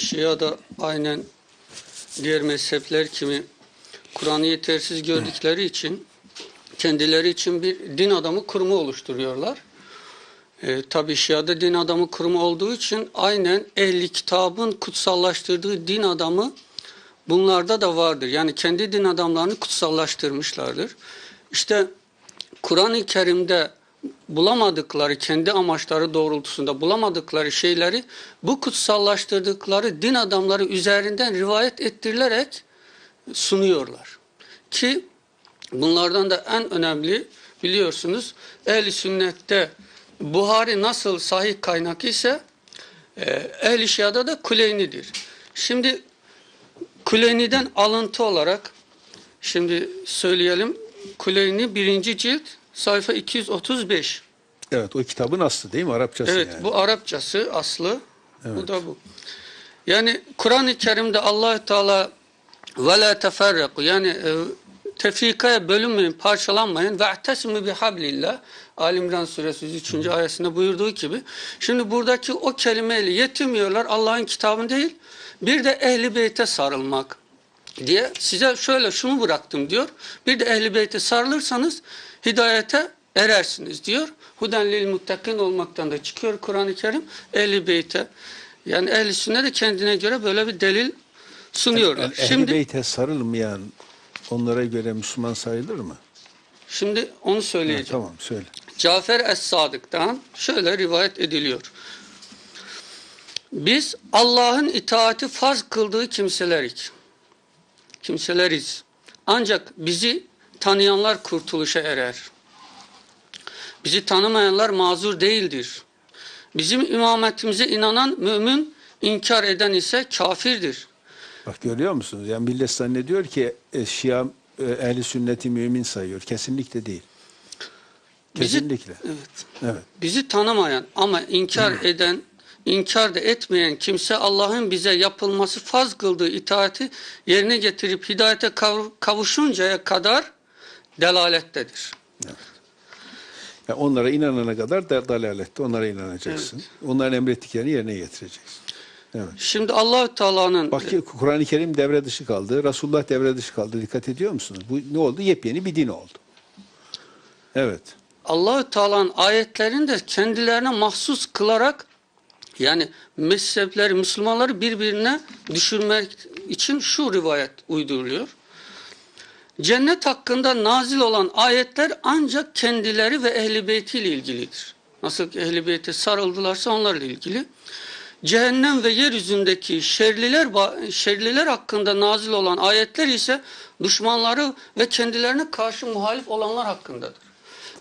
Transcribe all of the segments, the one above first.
Şia da aynen diğer mezhepler kimi Kur'an'ı yetersiz gördükleri için kendileri için bir din adamı kurumu oluşturuyorlar. E, Tabi Şia'da din adamı kurumu olduğu için aynen ehli kitabın kutsallaştırdığı din adamı bunlarda da vardır. Yani kendi din adamlarını kutsallaştırmışlardır. İşte Kur'an-ı Kerim'de bulamadıkları, kendi amaçları doğrultusunda bulamadıkları şeyleri bu kutsallaştırdıkları din adamları üzerinden rivayet ettirilerek sunuyorlar. Ki bunlardan da en önemli biliyorsunuz ehli sünnette Buhari nasıl sahih kaynak ise e, ehli şiada da Kuleyni'dir. Şimdi Kuleyni'den alıntı olarak şimdi söyleyelim Kuleyni birinci cilt sayfa 235. Evet o kitabın aslı değil mi? Arapçası Evet yani. bu Arapçası aslı. Bu da bu. Yani Kur'an-ı Kerim'de allah Teala ve la teferraku yani e, tefrikaya bölünmeyin, parçalanmayın ve ahtesimu bihablillah Ali İmran suresi 103. ayetinde buyurduğu gibi. Şimdi buradaki o kelimeyle yetinmiyorlar Allah'ın kitabını değil. Bir de ehli beyte sarılmak diye size şöyle şunu bıraktım diyor. Bir de ehli beyte sarılırsanız hidayete erersiniz diyor. Huden lil muttakin olmaktan da çıkıyor Kur'an-ı Kerim ehli beyte. Yani ehli sünnet de kendine göre böyle bir delil sunuyorlar. Yani Ehli şimdi beyte sarılmayan onlara göre Müslüman sayılır mı? şimdi onu Ha, söyleyeceğim. tamam söyle. Cafer Es-Sadık'tan şöyle rivayet ediliyor. Biz Allah'ın itaati farz kıldığı kimselerik. Kimseleriz. Ancak bizi tanıyanlar kurtuluşa erer. Bizi tanımayanlar mazur değildir. Bizim imametimize inanan mümin, inkar eden ise kafirdir. Bak görüyor musunuz? Yani millet zannediyor ki e, Şia e, ehli sünneti mümin sayıyor. Kesinlikle değil. Bizi- Kesinlikle. Evet. Evet. Bizi tanımayan ama inkar eden, inkar da etmeyen kimse Allah'ın bize yapılması farz kıldığı itaati yerine getirip hidayete kav- kavuşuncaya kadar delalettedir. Yani onlara inanana kadar da dalalette onlara inanacaksın. Onların emrettiklerini yerine getireceksin. Evet. Şimdi Allahü Teala'nın Bak ki Kur'an-ı Kerim devre dışı kaldı. Resulullah devre dışı kaldı. Dikkat ediyor musunuz? Bu ne oldu? Yepyeni bir din oldu. Evet. Allahü Teala'nın ayetlerini de kendilerine mahsus kılarak yani mezhepleri, Müslümanları birbirine düşürmek için şu rivayet uyduruluyor. Cennet hakkında nazil olan ayetler ancak kendileri ve ehli beyti ile ilgilidir. Nasıl ki ehli beyte sarıldılarsa onlarla ilgili. Cehennem ve yeryüzündeki şerliler, şerliler hakkında nazil olan ayetler ise düşmanları ve kendilerine karşı muhalif olanlar hakkındadır.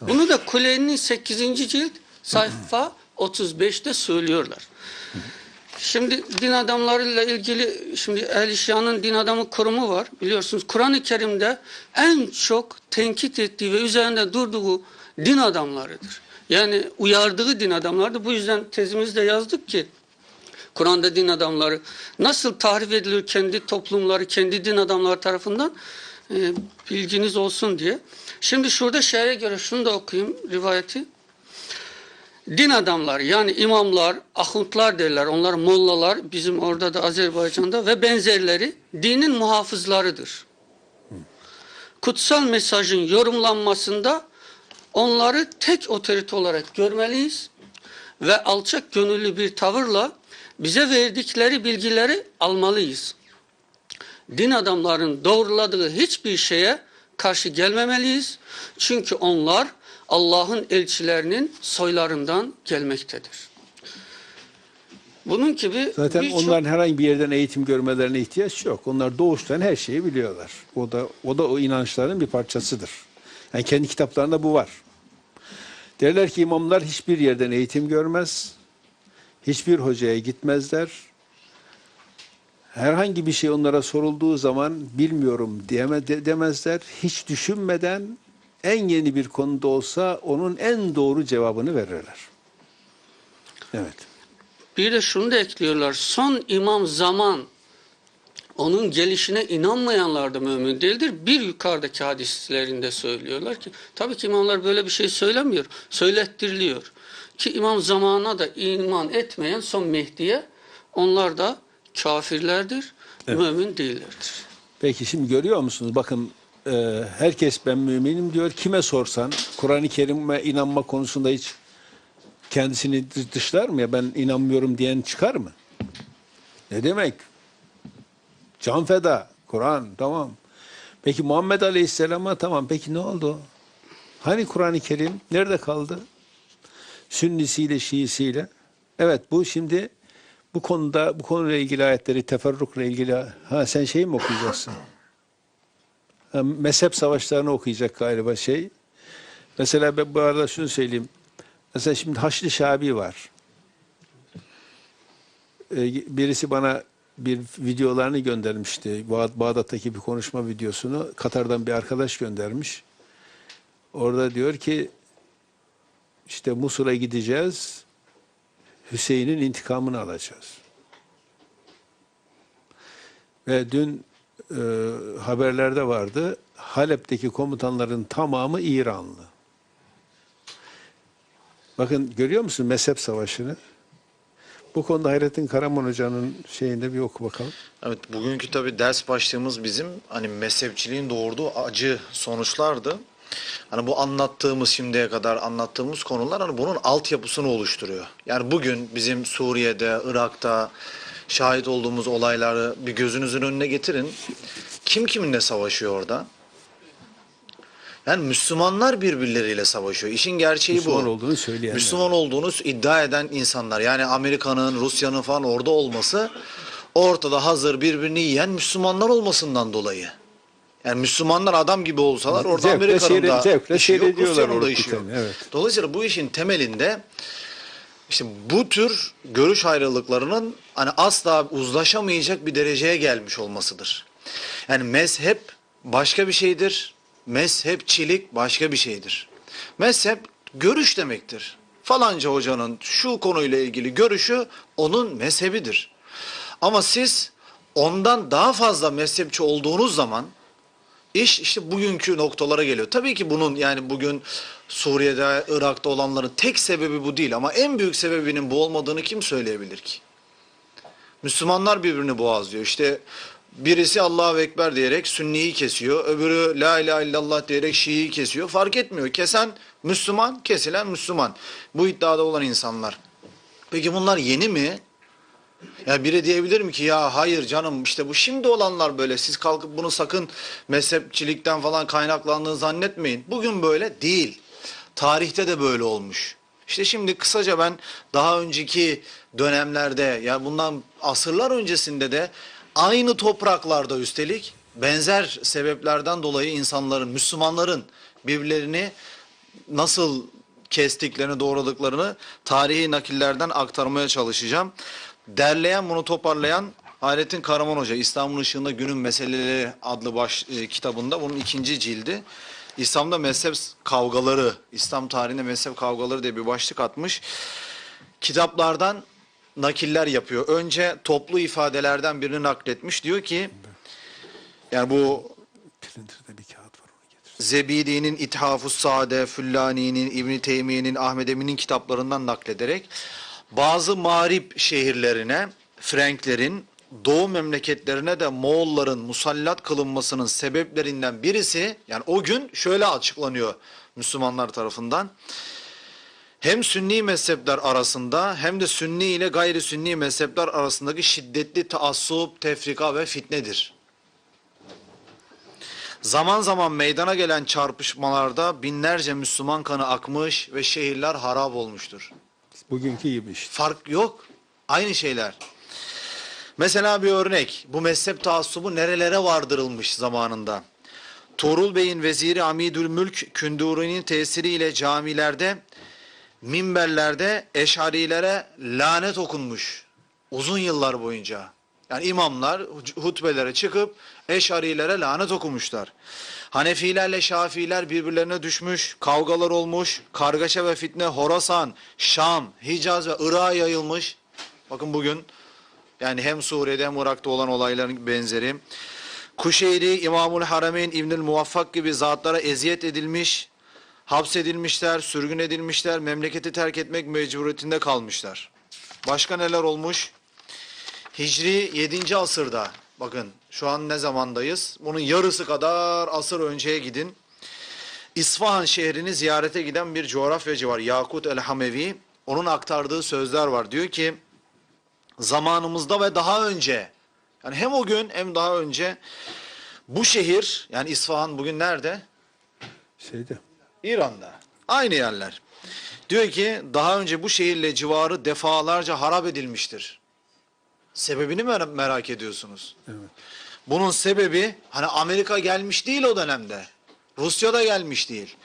Bunu da Kuleyni'nin 8. cilt sayfa 35'te söylüyorlar. Şimdi din adamlarıyla ilgili şimdi Ehl-i Şia'nın din adamı kurumu var. Biliyorsunuz Kur'an-ı Kerim'de en çok tenkit ettiği ve üzerinde durduğu din adamlarıdır. Yani uyardığı din adamlarıdır. Bu yüzden tezimizde yazdık ki Kur'an'da din adamları nasıl tahrif edilir kendi toplumları, kendi din adamları tarafından e, bilginiz olsun diye. Şimdi şurada şeye göre şunu da okuyayım rivayeti. Din adamları yani imamlar, ahuntlar derler. Onlar mollalar bizim orada da Azerbaycan'da ve benzerleri dinin muhafızlarıdır. Kutsal mesajın yorumlanmasında onları tek otorite olarak görmeliyiz ve alçak gönüllü bir tavırla bize verdikleri bilgileri almalıyız. Din adamlarının doğruladığı hiçbir şeye karşı gelmemeliyiz. Çünkü onlar Allah'ın elçilerinin soylarından gelmektedir. Bunun gibi Zaten onların herhangi bir yerden eğitim görmelerine ihtiyaç yok. Onlar doğuştan her şeyi biliyorlar. O da o da o inançların bir parçasıdır. Yani kendi kitaplarında bu var. Derler ki imamlar hiçbir yerden eğitim görmez. Hiçbir hocaya gitmezler. Herhangi bir şey onlara sorulduğu zaman bilmiyorum diyeme, de- demezler. Hiç düşünmeden en yeni bir konuda olsa onun en doğru cevabını verirler. Evet. Bir de şunu da ekliyorlar. Son imam zaman onun gelişine inanmayanlar da mümin değildir. Bir yukarıdaki hadislerinde söylüyorlar ki tabii ki imamlar böyle bir şey söylemiyor. Söylettiriliyor. Ki imam zamana da iman etmeyen son Mehdi'ye onlar da kafirlerdir, mümin değillerdir. Peki şimdi görüyor musunuz? Bakın e, herkes ben müminim diyor. Kime sorsan Kur'an-ı Kerim'e inanma konusunda hiç kendisini dış- dışlar mı ya? Ben inanmıyorum diyen çıkar mı? Ne demek? Can feda. Kur'an tamam. Peki Muhammed Aleyhisselam'a tamam. Peki ne oldu? Hani Kur'an-ı Kerim? Nerede kaldı? Sünnisiyle, Şiisiyle. Evet bu şimdi bu konuda bu konuyla ilgili ayetleri teferrukla ilgili ha sen şey mi okuyacaksın? Mezhep savaşlarını okuyacak galiba şey. Mesela ben bu arada şunu söyleyeyim. Mesela şimdi Haçlı Şabi var. Ee, birisi bana bir videolarını göndermişti. Bağ- Bağdat'taki bir konuşma videosunu Katar'dan bir arkadaş göndermiş. Orada diyor ki işte Musul'a gideceğiz. Hüseyin'in intikamını alacağız. Ve dün e, haberlerde vardı. Halep'teki komutanların tamamı İranlı. Bakın görüyor musun mezhep savaşını? Bu konuda Hayrettin Karaman Hoca'nın şeyinde bir oku bakalım. Evet bugünkü tabii ders başlığımız bizim hani mezhepçiliğin doğurduğu acı sonuçlardı. Hani bu anlattığımız şimdiye kadar anlattığımız konular hani bunun altyapısını oluşturuyor. Yani bugün bizim Suriye'de, Irak'ta şahit olduğumuz olayları bir gözünüzün önüne getirin. Kim kiminle savaşıyor orada? Yani Müslümanlar birbirleriyle savaşıyor. İşin gerçeği Müslüman bu. olduğunu söyleyenler. Müslüman olduğunu iddia eden insanlar. Yani Amerika'nın, Rusya'nın falan orada olması ortada hazır birbirini yiyen Müslümanlar olmasından dolayı. Yani Müslümanlar adam gibi olsalar orada Amerika'nın da işi yok, Rusya'nın da orada işi yok. evet. Dolayısıyla bu işin temelinde işte bu tür görüş ayrılıklarının hani asla uzlaşamayacak bir dereceye gelmiş olmasıdır. Yani mezhep başka bir şeydir. Mezhepçilik başka bir şeydir. Mezhep görüş demektir. Falanca hocanın şu konuyla ilgili görüşü onun mezhebidir. Ama siz ondan daha fazla mezhepçi olduğunuz zaman İş işte bugünkü noktalara geliyor. Tabii ki bunun yani bugün Suriye'de, Irak'ta olanların tek sebebi bu değil ama en büyük sebebinin bu olmadığını kim söyleyebilir ki? Müslümanlar birbirini boğazlıyor. İşte birisi Allahu Ekber diyerek Sünniyi kesiyor. Öbürü La ilahe illallah diyerek Şii'yi kesiyor. Fark etmiyor. Kesen Müslüman, kesilen Müslüman. Bu iddiada olan insanlar. Peki bunlar yeni mi? Ya biri diyebilir mi ki ya hayır canım işte bu şimdi olanlar böyle siz kalkıp bunu sakın mezhepçilikten falan kaynaklandığını zannetmeyin. Bugün böyle değil. Tarihte de böyle olmuş. İşte şimdi kısaca ben daha önceki dönemlerde ya bundan asırlar öncesinde de aynı topraklarda üstelik benzer sebeplerden dolayı insanların, Müslümanların birbirlerini nasıl kestiklerini, doğradıklarını tarihi nakillerden aktarmaya çalışacağım. Derleyen, bunu toparlayan Hayrettin Karaman Hoca, İslam'ın Işığında Günün Meseleleri adlı baş, e, kitabında bunun ikinci cildi. İslam'da mezhep kavgaları, İslam tarihinde mezhep kavgaları diye bir başlık atmış. Kitaplardan nakiller yapıyor. Önce toplu ifadelerden birini nakletmiş. Diyor ki, yani bu Printer'da bir kağıt var onu getir. Zebidi'nin İthafus Sade, Füllani'nin, İbn Teymiye'nin, Ahmed Emin'in kitaplarından naklederek bazı mağrip şehirlerine Frenklerin doğu memleketlerine de Moğolların musallat kılınmasının sebeplerinden birisi yani o gün şöyle açıklanıyor Müslümanlar tarafından. Hem Sünni mezhepler arasında hem de Sünni ile gayri Sünni mezhepler arasındaki şiddetli taassup, tefrika ve fitnedir. Zaman zaman meydana gelen çarpışmalarda binlerce Müslüman kanı akmış ve şehirler harap olmuştur. Bugünkü gibi işte. Fark yok. Aynı şeyler. Mesela bir örnek. Bu mezhep taassubu nerelere vardırılmış zamanında. Tuğrul Bey'in veziri Amidül Mülk Künduri'nin tesiriyle camilerde, minberlerde eşarilere lanet okunmuş. Uzun yıllar boyunca. Yani imamlar hutbelere çıkıp eşarilere lanet okumuşlar. Hanefilerle Şafiler birbirlerine düşmüş, kavgalar olmuş, kargaşa ve fitne Horasan, Şam, Hicaz ve Irak'a yayılmış. Bakın bugün yani hem Suriye'de hem Irak'ta olan olayların benzeri. Kuşeyri, İmamul Harameyn, İbnül Muvaffak gibi zatlara eziyet edilmiş, hapsedilmişler, sürgün edilmişler, memleketi terk etmek mecburiyetinde kalmışlar. Başka neler olmuş? Hicri 7. asırda bakın şu an ne zamandayız? Bunun yarısı kadar asır önceye gidin. İsfahan şehrini ziyarete giden bir coğrafyacı var. Yakut el-Hamevi. Onun aktardığı sözler var. Diyor ki zamanımızda ve daha önce yani hem o gün hem daha önce bu şehir yani İsfahan bugün nerede? Şeyde. İran'da. Aynı yerler. Diyor ki daha önce bu şehirle civarı defalarca harap edilmiştir. Sebebini mi merak ediyorsunuz? Evet. Bunun sebebi hani Amerika gelmiş değil o dönemde. Rusya da gelmiş değil.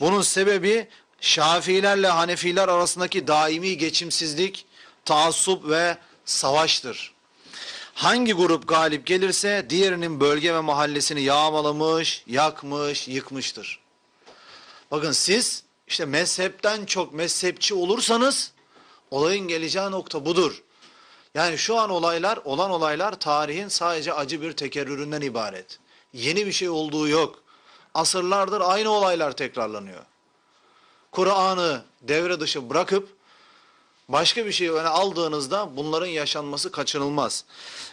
Bunun sebebi Şafiilerle Hanefiler arasındaki daimi geçimsizlik, taassup ve savaştır. Hangi grup galip gelirse diğerinin bölge ve mahallesini yağmalamış, yakmış, yıkmıştır. Bakın siz işte mezhepten çok mezhepçi olursanız olayın geleceği nokta budur. Yani şu an olaylar, olan olaylar tarihin sadece acı bir tekerrüründen ibaret. Yeni bir şey olduğu yok. Asırlardır aynı olaylar tekrarlanıyor. Kur'an'ı devre dışı bırakıp başka bir şey öne aldığınızda bunların yaşanması kaçınılmaz.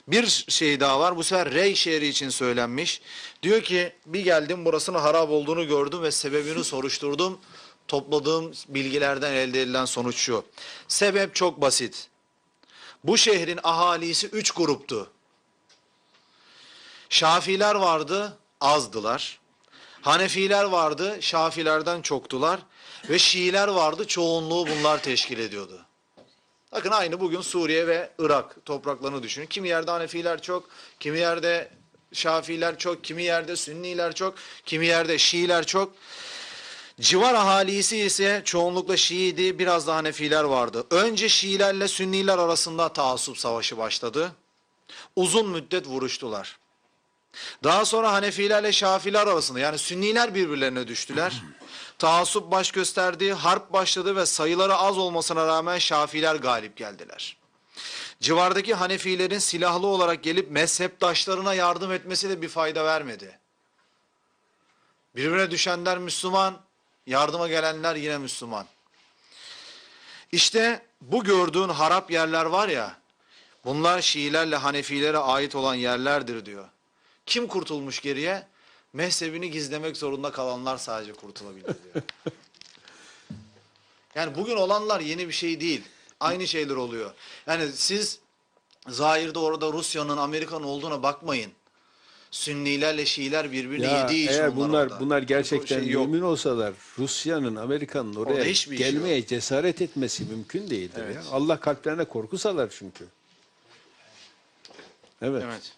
Bir şey daha var. Bu sefer Rey şehri için söylenmiş. Diyor ki bir geldim burasının harap olduğunu gördüm ve sebebini soruşturdum. Topladığım bilgilerden elde edilen sonuç şu. Sebep çok basit. Bu şehrin ahalisi üç gruptu. Şafiler vardı, azdılar. Hanefiler vardı, Şafilerden çoktular. Ve Şiiler vardı, çoğunluğu bunlar teşkil ediyordu. Bakın aynı bugün Suriye ve Irak topraklarını düşünün. Kimi yerde Hanefiler çok, kimi yerde Şafiler çok, kimi yerde Sünniler çok, kimi yerde Şiiler çok. Civar ahalisi ise çoğunlukla Şiiydi, biraz da Hanefiler vardı. Önce Şiilerle Sünniler arasında taassup savaşı başladı. Uzun müddet vuruştular. Daha sonra Hanefilerle Şafiler arasında yani Sünniler birbirlerine düştüler. Taassup baş gösterdi, harp başladı ve sayıları az olmasına rağmen Şafiler galip geldiler. Civardaki Hanefilerin silahlı olarak gelip mezheptaşlarına yardım etmesi de bir fayda vermedi. Birbirine düşenler Müslüman, yardıma gelenler yine Müslüman. İşte bu gördüğün harap yerler var ya, bunlar Şiilerle Hanefilere ait olan yerlerdir diyor. Kim kurtulmuş geriye? Mezhebini gizlemek zorunda kalanlar sadece kurtulabilir diyor. Yani bugün olanlar yeni bir şey değil. Aynı şeyler oluyor. Yani siz zahirde orada Rusya'nın, Amerika'nın olduğuna bakmayın. Sünnilerle Şiiler birbirini Ya yediği için eğer onlar bunlar orada. bunlar gerçekten Şey yok. mümin olsalar Rusya'nın, Amerika'nın oraya gelmeye cesaret etmesi mümkün değildir Evet. ya. Allah kalplerine korku salar çünkü. Evet. Evet.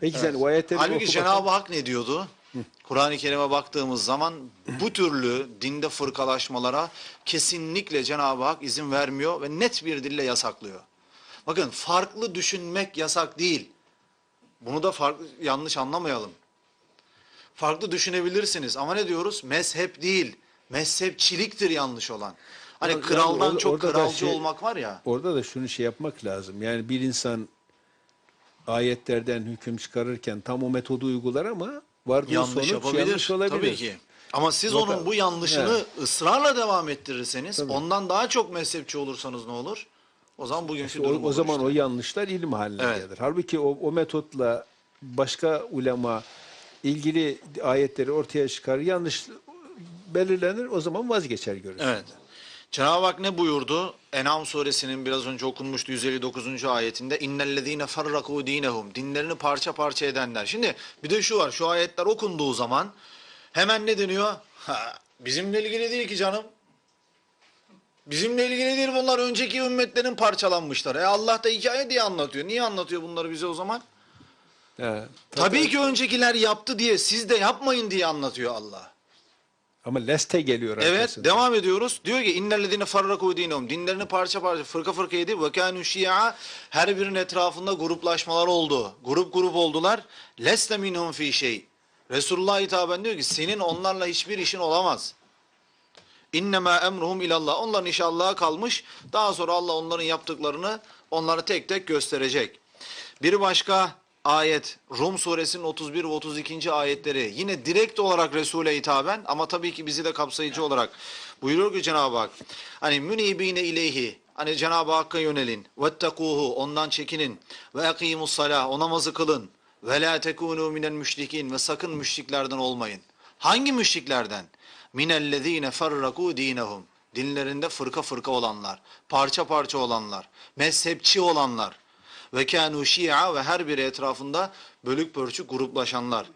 Peki sen o ayetleri Halbuki oku Cenab-ı. Hak ne diyordu? Kur'an-ı Kerim'e baktığımız zaman bu türlü dinde fırkalaşmalara kesinlikle Cenab-ı Hak izin vermiyor ve net bir dille yasaklıyor. Bakın farklı düşünmek yasak değil. Bunu da farklı yanlış anlamayalım. Farklı düşünebilirsiniz ama ne diyoruz? Mezhep değil. Mezhepçiliktir yanlış olan. Hani Yani kraldan orada- çok orada da kralcı şey- olmak var ya. Orada da şunu şey yapmak lazım. Yani bir insan ayetlerden hüküm çıkarırken tam o metodu uygular ama vardığı yanlış sonuç yapabilir. yanlış olabilir. Tabii ki. Ama siz Vaka- onun bu yanlışını ısrarla devam ettirirseniz, Tabii. ondan daha çok mezhepçi olursanız ne olur? O zaman bugünkü İşte durum o, o zaman işte. o yanlışlar ilim haline Evet. gelir. Halbuki o, o metotla başka ulema ilgili ayetleri ortaya çıkar, yanlış belirlenir, o zaman vazgeçer görür. Evet. Cenab-ı Hak ne buyurdu? En'am suresinin biraz önce okunmuştu 159. ayetinde innellezine farraku dinehum dinlerini parça parça edenler. Şimdi bir de şu var. Şu ayetler okunduğu zaman hemen ne deniyor? Ha, bizimle ilgili değil ki canım. Bizimle ilgili değil bunlar önceki ümmetlerin parçalanmışlar. E Allah da hikaye diye anlatıyor. Niye anlatıyor bunları bize o zaman? He, Tabii ki öncekiler yaptı diye siz de yapmayın diye anlatıyor Allah. Ama leste geliyor Evet devam ediyoruz. Diyor ki innellezine farraku dinehum. Dinlerini parça parça fırka fırka yedi. Ve kânü şia her birinin etrafında gruplaşmalar oldu. Grup grup oldular. Leste minhum fi şey. Resulullah hitaben diyor ki senin onlarla hiçbir işin olamaz. İnnemâ emruhum ilallah. Onların işi Allah'a kalmış. Daha sonra Allah onların yaptıklarını onlara tek tek gösterecek. Bir başka ayet Rum suresinin 31 ve 32. ayetleri yine direkt olarak Resul'e hitaben ama tabii ki bizi de kapsayıcı olarak buyuruyor ki Cenab-ı Hak hani münibine ileyhi Hani Cenab-ı Hakk'a yönelin. Vettekuhu ondan çekinin. Ve ekimus salah o namazı kılın. Ve la tekunu minel müşrikin ve sakın müşriklerden olmayın. Hangi müşriklerden? Minellezine ferraku dinehum. Dinlerinde fırka fırka olanlar, parça parça olanlar, mezhepçi olanlar ve kanu şia ve her biri etrafında bölük pörçük gruplaşanlar.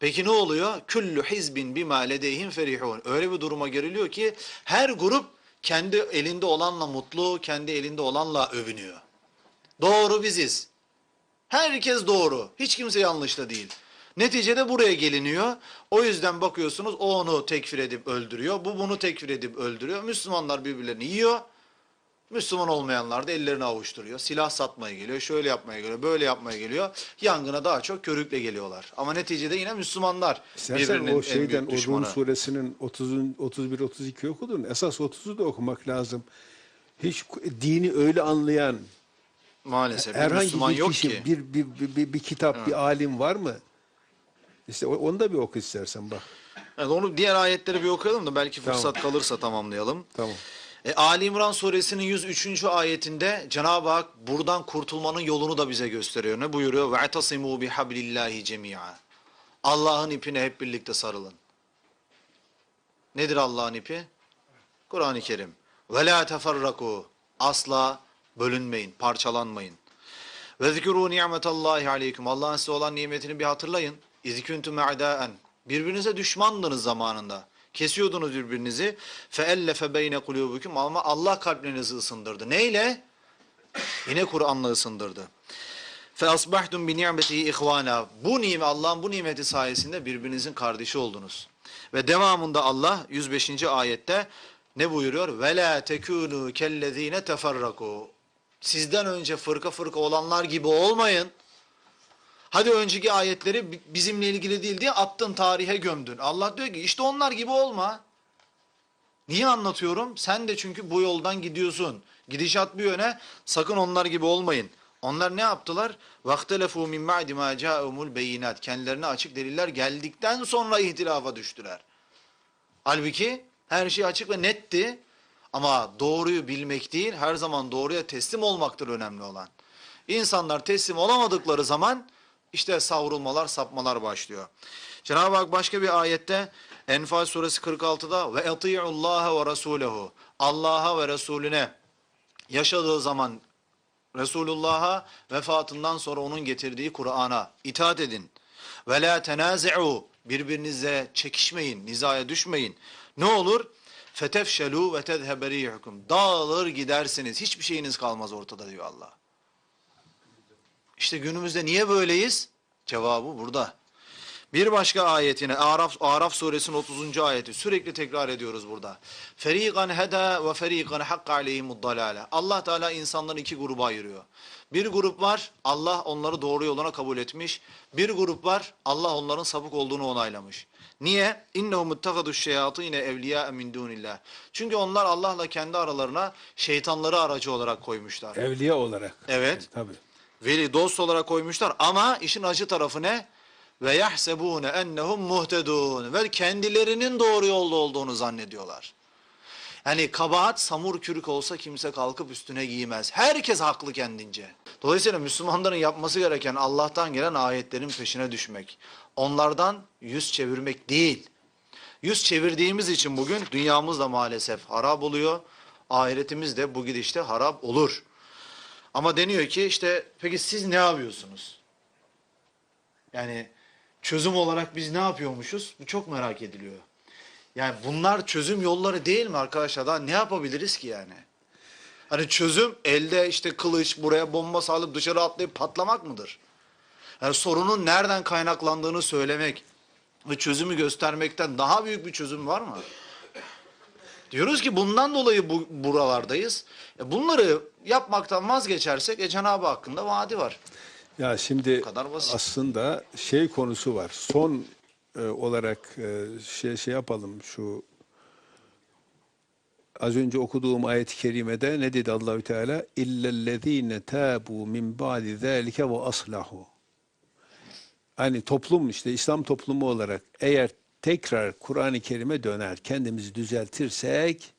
Peki ne oluyor? Küllü hizbin bima ledeyhim ferihun. Öyle bir duruma geliliyor ki her grup kendi elinde olanla mutlu, kendi elinde olanla övünüyor. Doğru biziz. Herkes doğru. Hiç kimse yanlış da değil. Neticede buraya geliniyor. O yüzden bakıyorsunuz o onu tekfir edip öldürüyor. Bu bunu tekfir edip öldürüyor. Müslümanlar birbirlerini yiyor. Müslüman olmayanlar da ellerini avuşturuyor. Silah satmaya geliyor, şöyle yapmaya geliyor, böyle yapmaya geliyor. Yangına daha çok körükle geliyorlar. Ama neticede yine Müslümanlar İstersen o en şeyden o Rum suresinin 30 31 32 okudun. Esas 30'u da okumak lazım. Hiç dini öyle anlayan Maalesef bir herhangi Müslüman bir yok kişi, ki. bir, bir, bir, bir, bir kitap, bir alim var mı? İşte onu da bir oku istersen bak. Evet, onu diğer ayetleri bir okuyalım da belki Tamam. fırsat kalırsa tamamlayalım. Tamam. E, Ali İmran suresinin 103. ayetinde Cenab-ı Hak buradan kurtulmanın yolunu da bize gösteriyor. Ne buyuruyor? وَاَعْتَصِمُوا بِحَبْلِ اللّٰهِ جَمِيعًا Allah'ın ipine hep birlikte sarılın. Nedir Allah'ın ipi? Kur'an-ı Kerim. وَلَا تَفَرَّقُوا Asla bölünmeyin, parçalanmayın. Ve zikru ni'metallahi aleykum. Allah'ın size olan nimetini bir hatırlayın. İz kuntum a'daen. Birbirinize düşmandınız zamanında. Kesiyordunuz birbirinizi. Ellefe beyne kulubukum ama Allah kalplerinizi ısındırdı. Neyle? Yine Kur'an'la ısındırdı. Bi ni'metihi ihvana. Bu nimet Allah'ın bu nimeti sayesinde birbirinizin kardeşi oldunuz. Ve devamında Allah 105. ayette ne buyuruyor? La tekunu kellezine teferraku. Sizden önce fırka fırka olanlar gibi olmayın. Hadi önceki ayetleri bi- bizimle ilgili değil diye attın tarihe gömdün. Allah diyor ki işte onlar gibi olma. Niye anlatıyorum? Sen de çünkü bu yoldan gidiyorsun. Gidişat bir yöne sakın onlar gibi olmayın. Onlar ne yaptılar? وَاخْتَلَفُوا مِنْ مَعْدِ مَا جَاءُمُ الْبَيِّنَاتِ Kendilerine açık deliller geldikten sonra ihtilafa düştüler. Halbuki her şey açık ve netti. Ama doğruyu bilmek değil, her zaman doğruya teslim olmaktır önemli olan. İnsanlar teslim olamadıkları zaman işte savrulmalar, sapmalar başlıyor. Cenab-ı Hak başka bir ayette Enfal suresi 46'da ve eti'ullaha ve rasulehu Allah'a ve Resulüne yaşadığı zaman Resulullah'a vefatından sonra onun getirdiği Kur'an'a itaat edin. Ve la tenazi'u birbirinize çekişmeyin, nizaya düşmeyin. Ne olur? Fetefşelu ve tezhebe rihukum. Dağılır gidersiniz. Hiçbir şeyiniz kalmaz ortada diyor Allah. İşte günümüzde niye böyleyiz? Cevabı burada. Bir başka ayetine Araf, Araf suresinin 30. ayeti sürekli tekrar ediyoruz burada. Feriqan heda ve feriqan hakka aleyhimud dalale. Allah Teala insanları iki gruba ayırıyor. Bir grup var Allah onları doğru yoluna kabul etmiş. Bir grup var Allah onların sapık olduğunu onaylamış. Niye? İnnehum ittehadus şeyatine evliya min dunillah. Çünkü onlar Allah'la kendi aralarına şeytanları aracı olarak koymuşlar. Evliya olarak. Evet. Tabii. Veli dost olarak koymuşlar ama işin acı tarafı ne? Ve yahsebune ennehum muhtedun ve kendilerinin doğru yolda olduğunu zannediyorlar. Yani kabahat samur kürük olsa kimse kalkıp üstüne giymez. Herkes haklı kendince. Dolayısıyla Müslümanların yapması gereken Allah'tan gelen ayetlerin peşine düşmek. Onlardan yüz çevirmek değil. Yüz çevirdiğimiz için bugün dünyamız da maalesef harap oluyor. Ahiretimiz de bu gidişte harap olur. Ama deniyor ki işte peki siz ne yapıyorsunuz? Yani çözüm olarak biz ne yapıyormuşuz? Bu çok merak ediliyor. Yani bunlar çözüm yolları değil mi arkadaşlar? Daha ne yapabiliriz ki yani? Hani çözüm elde işte kılıç buraya bomba salıp dışarı atlayıp patlamak mıdır? Yani sorunun nereden kaynaklandığını söylemek ve çözümü göstermekten daha büyük bir çözüm var mı? Diyoruz ki bundan dolayı bu, buralardayız. E bunları yapmaktan vazgeçersek e, Cenab-ı Hakk'ın vaadi var. Ya şimdi kadar basit. aslında şey konusu var. Son e, olarak e, şey şey yapalım şu az önce okuduğum ayet-i kerimede ne dedi Allahü Teala? İllellezine tabu min ba'di zalike ve aslahu. Hani toplum işte İslam toplumu olarak eğer tekrar Kur'an-ı Kerim'e döner, kendimizi düzeltirsek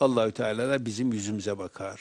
Allahü Teala da bizim yüzümüze bakar.